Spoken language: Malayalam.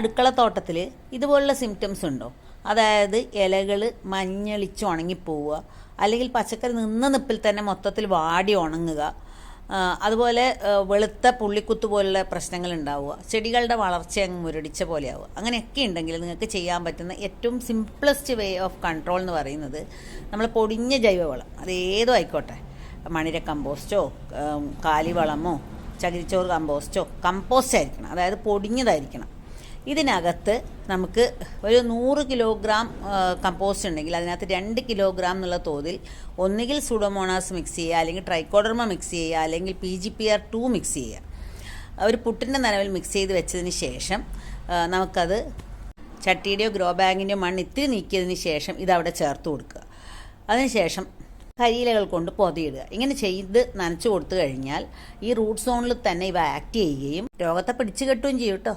അടുക്കളത്തോട്ടത്തിൽ ഇതുപോലുള്ള സിംറ്റംസ് ഉണ്ടോ? അതായത് ഇലകൾ മഞ്ഞളിച്ച് ഉണങ്ങിപ്പോവുക അല്ലെങ്കിൽ പച്ചക്കറി നിന്ന നിപ്പിൽ തന്നെ മൊത്തത്തിൽ വാടി ഉണങ്ങുക അതുപോലെ വെളുത്ത പുള്ളിക്കുത്ത് പോലുള്ള പ്രശ്നങ്ങൾ ഉണ്ടാവുക ചെടികളുടെ വളർച്ച അങ്ങ് മുരടിച്ച പോലെയാവുക അങ്ങനെയൊക്കെ ഉണ്ടെങ്കിൽ നിങ്ങൾക്ക് ചെയ്യാൻ പറ്റുന്ന ഏറ്റവും സിംപ്ലസ്റ്റ് വേ ഓഫ് കൺട്രോൾ എന്ന് പറയുന്നത് നമ്മൾ പൊടിഞ്ഞ ജൈവവളം. അത് ഏതോ ആയിക്കോട്ടെ. മണിര കമ്പോസ്റ്റോ കാലിവളമോ ചകിരിച്ചോറ് കമ്പോസ്റ്റോ കമ്പോസ്റ്റ് ആയിരിക്കണം. അതായത് പൊടിഞ്ഞതായിരിക്കണം. ഇതിനകത്ത് നമുക്ക് ഒരു നൂറ് കിലോഗ്രാം കമ്പോസ്റ്റ് ഉണ്ടെങ്കിൽ അതിനകത്ത് രണ്ട് കിലോഗ്രാം എന്നുള്ള തോതിൽ ഒന്നുകിൽ സുഡോമോണാസ് മിക്സ് ചെയ്യുക അല്ലെങ്കിൽ ട്രൈക്കോഡർമ മിക്സ് ചെയ്യുക അല്ലെങ്കിൽ P G P R two mix ചെയ്യുക. ഒരു പുട്ടിന്റെ നനവിൽ മിക്സ് ചെയ്ത് വെച്ചതിന് ശേഷം നമുക്കത് ചട്ടിയുടെയോ ഗ്രോ ബാഗിന്റെയോ മണ്ണ് ഇത്തിരി നീക്കിയതിന് ശേഷം ഇതവിടെ ചേർത്ത് കൊടുക്കുക. അതിനുശേഷം കരിയിലകൾ കൊണ്ട് പൊതിയിടുക. ഇങ്ങനെ ചെയ്ത് നനച്ചു കൊടുത്തു കഴിഞ്ഞാൽ ഈ റൂട്ട് സോണിൽ തന്നെ ഇവ ആക്ട് ചെയ്യുകയും രോഗത്തെ പിടിച്ചു കെട്ടുകയും ചെയ്യും കേട്ടോ